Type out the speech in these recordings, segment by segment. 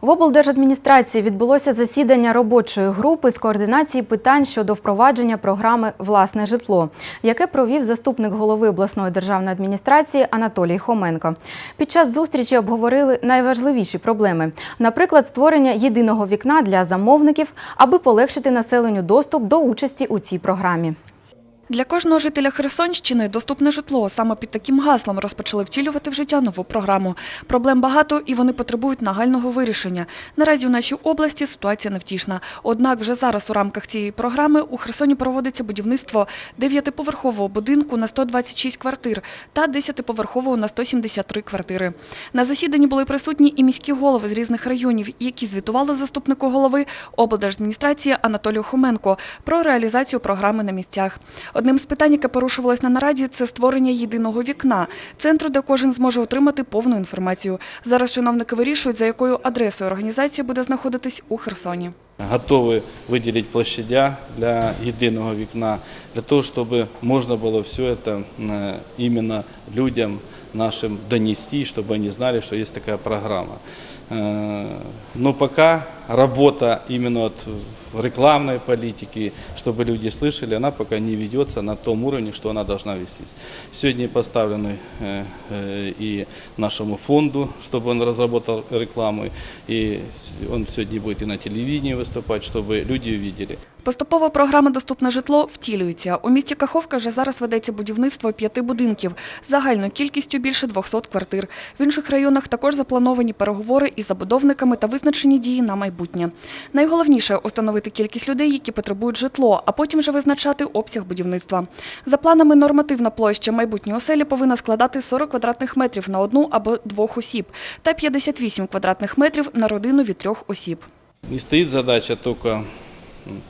В облдержадміністрації відбулося засідання робочої групи з координації питань щодо впровадження програми Власне житло, яке провів заступник голови обласної державної адміністрації Анатолій Хоменко. Під час зустрічі обговорили найважливіші проблеми, наприклад, створення єдиного вікна для замовників, аби полегшити населенню доступ до участі у цій програмі. Для кожного жителя Херсонщини доступне житло. Саме під таким гаслом розпочали втілювати в життя нову програму. Проблем багато і вони потребують нагального вирішення. Наразі у нашій області ситуація невтішна. Однак вже зараз у рамках цієї програми у Херсоні проводиться будівництво дев'ятиповерхового будинку на 126 квартир та десятиповерхового на 173 квартири. На засіданні були присутні і міські голови з різних районів, які звітували заступнику голови облдержадміністрації Анатолію Хоменко про реалізацію програми на місцях. Одним з питань, яке порушувалось на нараді, це створення єдиного вікна, центру, де кожен зможе отримати повну інформацію. Зараз чиновники вирішують, за якою адресою організація буде знаходитись у Херсоні. Готовы выделить площадя для единого вікна, для того, чтобы можно было все это э, именно людям нашим донести, чтобы они знали, что есть такая программа. Э, Но пока работа именно от рекламной политики, чтобы люди слышали, она пока не ведется на том уровне, что она должна вестись. Сегодня поставлены э, э, и нашему фонду, чтобы он разработал рекламу, и он сегодня будет и на телевидении выступать, чтобы люди увидели. Поступово програма «Доступне житло» втілюється. У місті Каховка вже зараз ведеться будівництво п'яти будинків з загальною кількістю більше 200 квартир. В інших районах також заплановані переговори із забудовниками та визначені дії на майбутнє. Найголовніше – установити кількість людей, які потребують житло, а потім вже визначати обсяг будівництва. За планами, нормативна площа майбутньої оселі повинна складати 40 квадратних метрів на одну або двох осіб та 58 квадратних метрів на родину від трьох осіб. Не стоїть задача только м,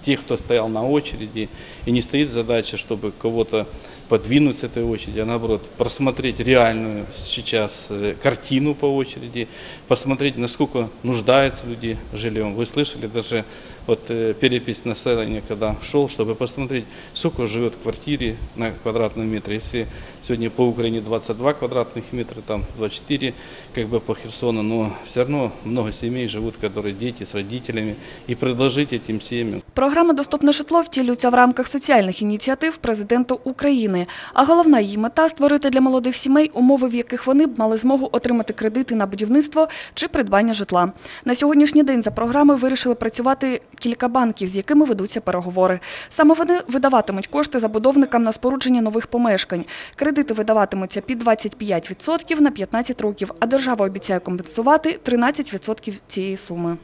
тех, кто стоял на очереди, и не стоит задача, чтобы кого-то подвинуть с этой очереди, а наоборот, просмотреть реальную сейчас э, картину по очереди, посмотреть, насколько нуждаются люди жильем. Вы слышали даже вот э, перепись населения, когда шел, чтобы посмотреть, сколько живет в квартире на квадратном метре. Если сегодня по Украине 22 квадратных метра, там 24 как бы по Херсону, но все равно много семей живут, которые дети с родителями, и предложить этим семьям Програма «Доступне житло» втілюється в рамках соціальних ініціатив президента України. А головна її мета – створити для молодих сімей умови, в яких вони б мали змогу отримати кредити на будівництво чи придбання житла. На сьогоднішній день за програмою вирішили працювати кілька банків, з якими ведуться переговори. Саме вони видаватимуть кошти забудовникам на спорудження нових помешкань. Кредити видаватимуться під 25% на 15 років, а держава обіцяє компенсувати 13% цієї суми.